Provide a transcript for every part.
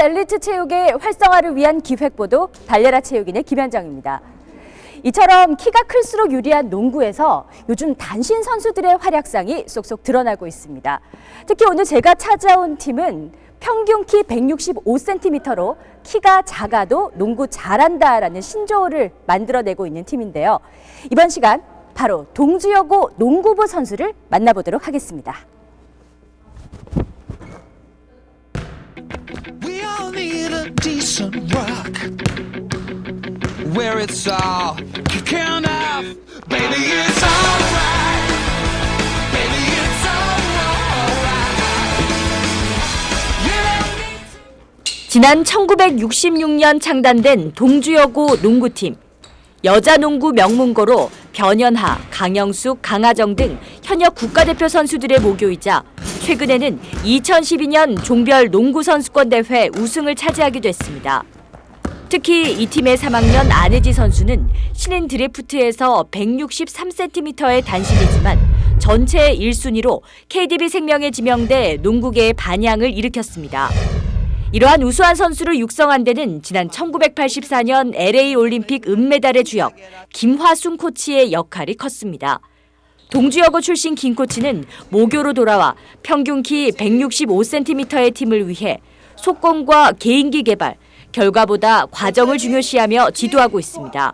엘리트 체육의 활성화를 위한 기획보도 달려라 체육인의 김현정입니다. 이처럼 키가 클수록 유리한 농구에서 요즘 단신 선수들의 활약상이 쏙쏙 드러나고 있습니다. 특히 오늘 제가 찾아온 팀은 평균 키 165cm로 키가 작아도 농구 잘한다라는 신조어를 만들어내고 있는 팀인데요. 이번 시간 바로 동주여고 농구부 선수를 만나보도록 하겠습니다. Decent rock where it's all kicking off. Baby, it's alright. Baby, it's alright. 지난 1966년 창단된 동주여고 농구팀. 여자 농구 명문고로 변현하, 강영숙, 강하정 등 현역 국가대표 선수들의 모교이자 최근에는 2012년 종별 농구 선수권 대회 우승을 차지하기도 했습니다. 특히 이 팀의 3학년 안혜지 선수는 신인 드래프트에서 163cm의 단신이지만 전체 1순위로 KDB 생명에 지명돼 농구계의 반향을 일으켰습니다. 이러한 우수한 선수를 육성한 데는 지난 1984년 LA 올림픽 은메달의 주역 김화순 코치의 역할이 컸습니다. 동주여고 출신 김 코치는 모교로 돌아와 평균 키 165cm의 팀을 위해 속공과 개인기 개발, 결과보다 과정을 중요시하며 지도하고 있습니다.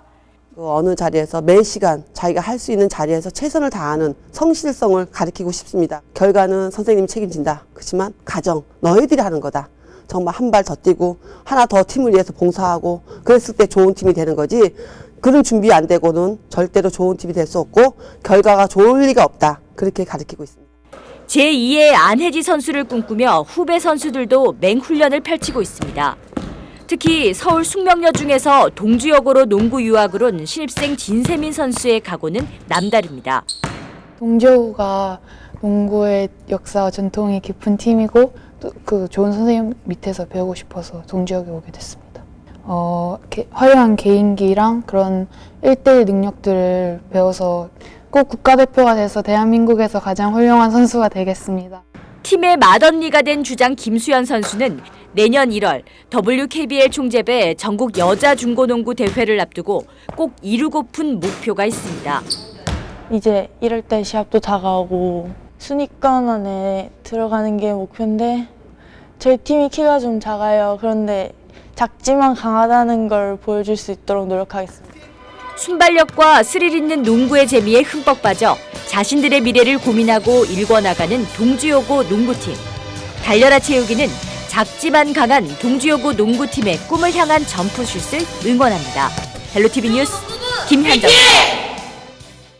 그 어느 자리에서 매 시간 자기가 할 수 있는 자리에서 최선을 다하는 성실성을 가르치고 싶습니다. 결과는 선생님이 책임진다. 그렇지만 가정 너희들이 하는 거다. 정말 한 발 더 뛰고 하나 더 팀을 위해서 봉사하고 그랬을 때 좋은 팀이 되는 거지. 그런 준비 안 되고는 절대로 좋은 팀이 될 수 없고 결과가 좋을 리가 없다. 그렇게 가르치고 있습니다. 제2의 안혜지 선수를 꿈꾸며 후배 선수들도 맹훈련을 펼치고 있습니다. 특히 서울 숙명여 중에서 동주여고로 농구 유학을 온 신입생 진세민 선수의 각오는 남다릅니다. 동지호가 농구의 역사와 전통이 깊은 팀이고 또 그 좋은 선생님 밑에서 배우고 싶어서 동지역에 오게 됐습니다. 어, 게- 화려한 개인기랑 그런 1대1 능력들을 배워서 꼭 국가대표가 돼서 대한민국에서 가장 훌륭한 선수가 되겠습니다. 팀의 맏언니가 된 주장 김수현 선수는 내년 1월 WKBL 총재배 전국 여자 중고농구 대회를 앞두고 꼭 이루고픈 목표가 있습니다. 이제 이럴 때 시합도 다가오고 순위권 안에 들어가는 게 목표인데 저희 팀이 키가 좀 작아요. 그런데 작지만 강하다는 걸 보여줄 수 있도록 노력하겠습니다. 순발력과 스릴 있는 농구의 재미에 흠뻑 빠져 자신들의 미래를 고민하고 일궈나가는 동주여고 농구팀. 달려라 체육이는 작지만 강한 동주여고 농구팀의 꿈을 향한 점프슛을 응원합니다. 헬로티비 뉴스 김현정.